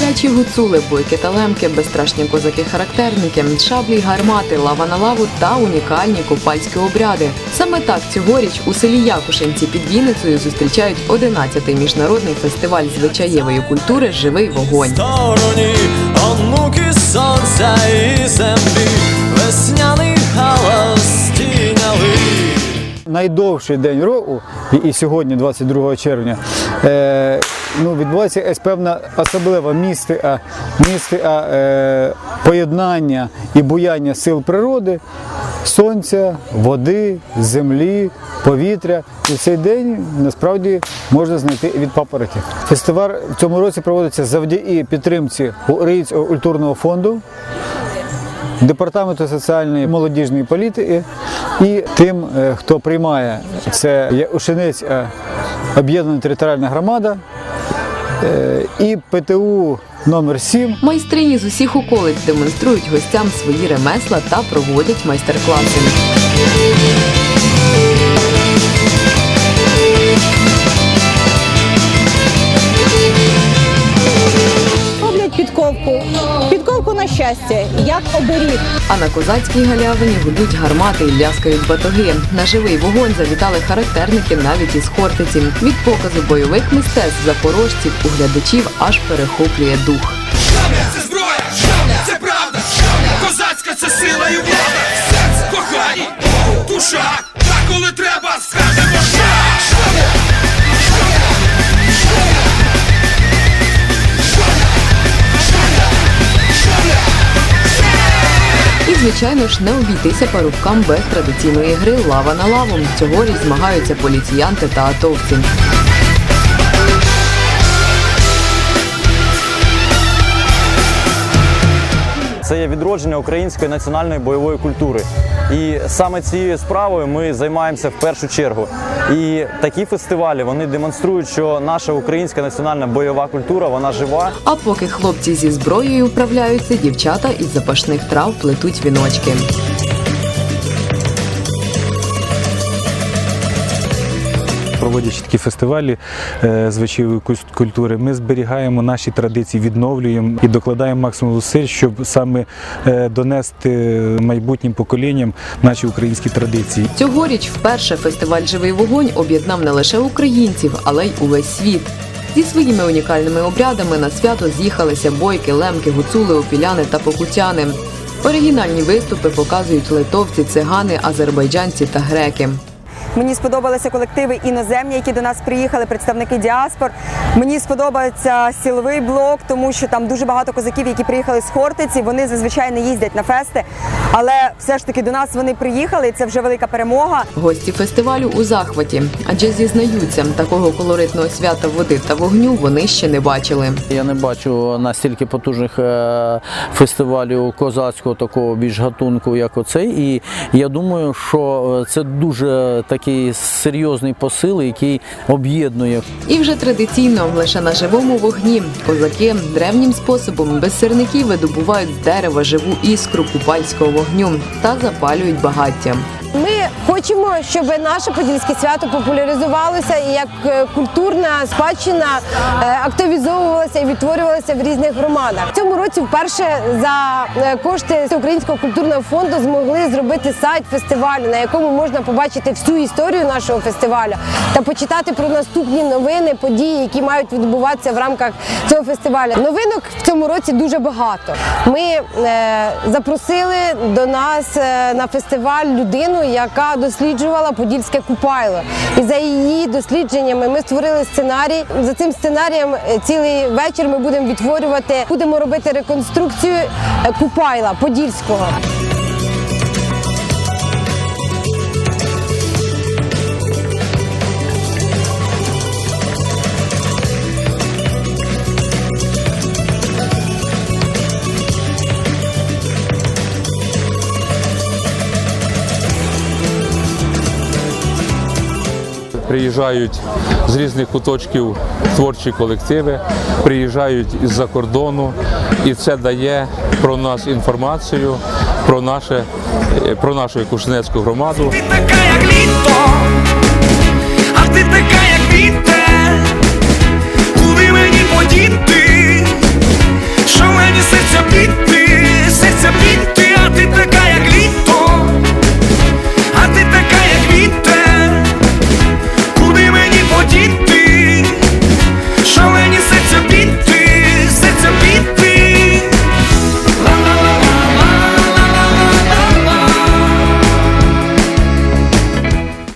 Гарячі гуцули, бойки та лемки, безстрашні козаки-характерники, шаблі й гармати, лава на лаву та унікальні купальські обряди. Саме так цьогоріч у селі Якушинці під Вінницею зустрічають 11-й міжнародний фестиваль звичаєвої культури Живий вогонь. стороні онуки сонця і землі, весняний галас стіняли. найдовший день року, і, і сьогодні, 22 червня, е, ну, відбувається якась певна особлива містика е, поєднання і буяння сил природи, сонця, води, землі, повітря. І цей день насправді можна знайти від папороті. Фестиваль в цьому році проводиться завдяки підтримці Українського культурного фонду. Департаменту соціальної молодіжної політики і тим, е, хто приймає це є Ушинець е, об'єднана територіальна громада і ПТУ номер 7 Майстрині з усіх околиць демонструють гостям свої ремесла та проводять майстер-класи. Роблять підковку. Підковку на щастя, як оберіг. А на козацькій галявині гудуть гармати і ляскають батоги. На живий вогонь завітали характерники навіть із Хортиці. Від показу бойових мистецтв запорожців у глядачів аж перехоплює дух. Шабля це зброя, шабля це правда, шабля козацька це сила і влада. Серце кохані, звичайно ж, не обійтися парубкам без традиційної гри лава на лаву. Цьогоріч змагаються поліціянти та атовці. Це є відродження української національної бойової культури. І саме цією справою ми займаємося в першу чергу. І такі фестивалі вони демонструють, що наша українська національна бойова культура вона жива. А поки хлопці зі зброєю вправляються, дівчата із запашних трав плетуть віночки. Проводячи такі фестивалі е, звичайної культури, ми зберігаємо наші традиції, відновлюємо і докладаємо максимум зусиль, щоб саме е, донести майбутнім поколінням наші українські традиції. Цьогоріч вперше фестиваль Живий вогонь об'єднав не лише українців, але й увесь світ. Зі своїми унікальними обрядами на свято з'їхалися бойки, лемки, гуцули, опіляни та покутяни. Оригінальні виступи показують литовці, цигани, азербайджанці та греки. Мені сподобалися колективи іноземні, які до нас приїхали, представники діаспор. Мені сподобається силовий блок, тому що там дуже багато козаків, які приїхали з Хортиці. Вони зазвичай не їздять на фести, але все ж таки до нас вони приїхали. і Це вже велика перемога. Гості фестивалю у захваті, адже зізнаються, такого колоритного свята води та вогню вони ще не бачили. Я не бачу настільки потужних е, фестивалів козацького такого більш гатунку, як оцей. І я думаю, що е, це дуже такий серйозний посил, який об'єднує І вже традиційно лише на живому вогні козаки древнім способом без сирників видобувають з дерева живу іскру купальського вогню та запалюють багаття. Ми хочемо, щоб наше подільське свято популяризувалося і як е, культурна спадщина е, активізовувалася і відтворювалася в різних громадах. В цьому році вперше за е, кошти Українського культурного фонду змогли зробити сайт фестивалю, на якому можна побачити всю історію нашого фестивалю та почитати про наступні новини, події, які мають відбуватися в рамках цього фестивалю. Новинок в цьому році дуже багато. Ми запросили до нас на фестиваль людину, яка досліджувала подільське купайло. І за її дослідженнями ми створили сценарій. За цим сценарієм е, цілий вечір ми будемо відтворювати, будемо робити реконструкцію е, купайла подільського. приїжджають з різних куточків творчі колективи, приїжджають із-за кордону, і це дає про нас інформацію, про наше, е, про нашу Якушнецьку громаду. Ти така, як літо, а ти така, як вітер, куди мені подіти, що мені серця піти.